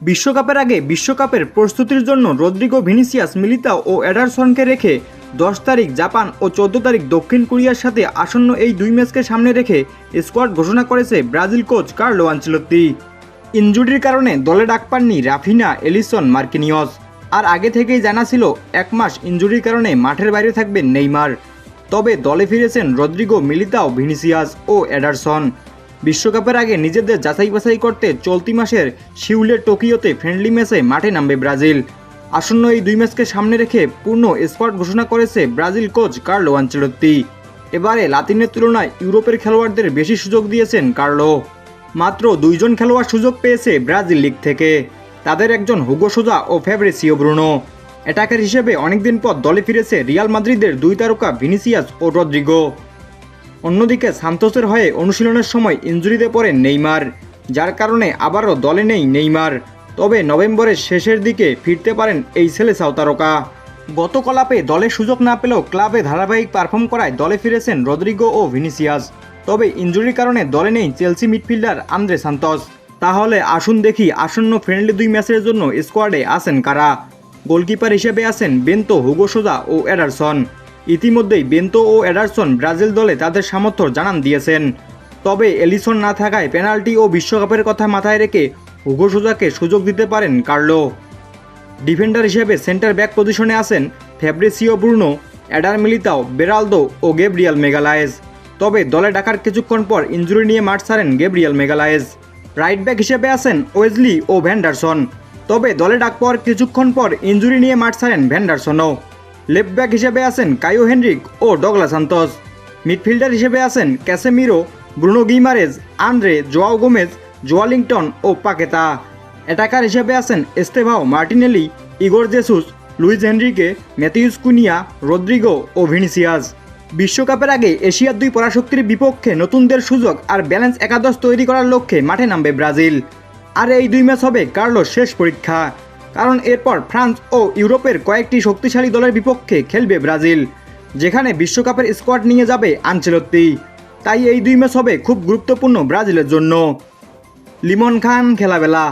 বিশ্বকাপের আগে বিশ্বকাপের প্রস্তুতির জন্য রদ্রিগো ভিনিসিয়াস, মিলিতা ও এডারসনকে রেখে দশ তারিখ জাপান ও চোদ্দ তারিখ দক্ষিণ কোরিয়ার সাথে আসন্ন এই দুই ম্যাচকে সামনে রেখে স্কোয়াড ঘোষণা করেছে ব্রাজিল কোচ কার্লো আঞ্চলত্তি ইনজুরির কারণে দলে ডাক পাননি রাফিনা, এলিসন মার্কিনিয়স আর আগে থেকেই জানা ছিল এক মাস ইনজুরির কারণে মাঠের বাইরে থাকবেন নেইমার। তবে দলে ফিরেছেন রদ্রিগো মিলিতাও ভিনিসিয়াস ও এডারসন। বিশ্বকাপের আগে নিজেদের যাচাই বাছাই করতে চলতি মাসের শিউলের টোকিওতে ফ্রেন্ডলি ম্যাচে মাঠে নামবে ব্রাজিল। আসন্ন এই দুই ম্যাচকে সামনে রেখে পূর্ণ স্পট ঘোষণা করেছে ব্রাজিল কোচ কার্লো আঞ্চলত্তি এবারে লাতিনের তুলনায় ইউরোপের খেলোয়াড়দের বেশি সুযোগ দিয়েছেন কার্লো। মাত্র দুইজন খেলোয়াড় সুযোগ পেয়েছে ব্রাজিল লিগ থেকে। তাদের একজন হুগো সোজা ও ফেব্রিসিও ব্রুনো। অ্যাটাকার হিসেবে অনেকদিন পর দলে ফিরেছে রিয়াল মাদ্রিদের দুই তারকা ভিনিসিয়াস ও রদ্রিগো। অন্যদিকে সান্তোসের হয়ে অনুশীলনের সময় ইঞ্জুরিতে পড়েন নেইমার, যার কারণে আবারও দলে নেই নেইমার। তবে নভেম্বরের শেষের দিকে ফিরতে পারেন এই ছেলে সাঁওতারকা তারকা গত কলাপে দলে সুযোগ না পেলেও ক্লাবে ধারাবাহিক পারফর্ম করায় দলে ফিরেছেন রদ্রিগো ও ভিনিসিয়াস। তবে ইঞ্জুরির কারণে দলে নেই চেলসি মিডফিল্ডার আন্দ্রে সান্তোস। তাহলে আসুন দেখি আসন্ন ফ্রেন্ডলি দুই ম্যাচের জন্য স্কোয়াডে আছেন কারা। গোলকিপার হিসেবে আছেন বেন্তো, হুগো সোজা ও এডারসন। ইতিমধ্যেই বেন্তো ও এডারসন ব্রাজিল দলে তাদের সামর্থ্য জানান দিয়েছেন। তবে এলিসন না থাকায় পেনাল্টি ও বিশ্বকাপের কথা মাথায় রেখে হুগো সুযোগ দিতে পারেন কার্লো। ডিফেন্ডার হিসেবে সেন্টার ব্যাক পজিশনে আছেন Fabricio Bruno Eder Militao, Beraldo ও গেব্রিয়াল মেগালায়েজ। তবে দলে ডাকার কিছুক্ষণ পর ইঞ্জুরি নিয়ে মাঠ ছাড়েন গেব্রিয়াল মেগালায়েজ। রাইট ব্যাক হিসেবে আছেন ওয়েজলি ও ভ্যান্ডারসন। তবে দলে ডাক পাওয়ার কিছুক্ষণ পর ইঞ্জুরি নিয়ে মাঠ ছাড়েন ভ্যান্ডারসনও। লেফট ব্যাক হিসেবে আছেন কায়ো হেনরিক ও ডগলা সান্তোস মিডফিল্ডার হিসেবে আছেন Casemiro, Bruno Guimaraes, Andre Joao Gomes, Joelinton ও পাকেতা। অ্যাটাকার হিসেবে আছেন Estevao Martinelli, Igor Jesus, Luiz Henrique, Matheus Cunha, Rodrygo ও ভিনিসিয়াস। বিশ্বকাপের আগে এশিয়ার দুই পরাশক্তির বিপক্ষে নতুনদের সুযোগ আর ব্যালেন্স একাদশ তৈরি করার লক্ষ্যে মাঠে নামবে ব্রাজিল। আর এই দুই ম্যাচ হবে কার্লোর শেষ পরীক্ষা। কারণ এরপর ফ্রান্স ও ইউরোপের কয়েকটি শক্তিশালী দলের বিপক্ষে খেলবে ব্রাজিল, যেখানে বিশ্বকাপের স্কোয়াড নিয়ে যাবে আঞ্চলত্তি। তাই এই দুই ম্যাচ হবে খুব গুরুত্বপূর্ণ ব্রাজিলের জন্য। লিমন খান, খেলাবেলা।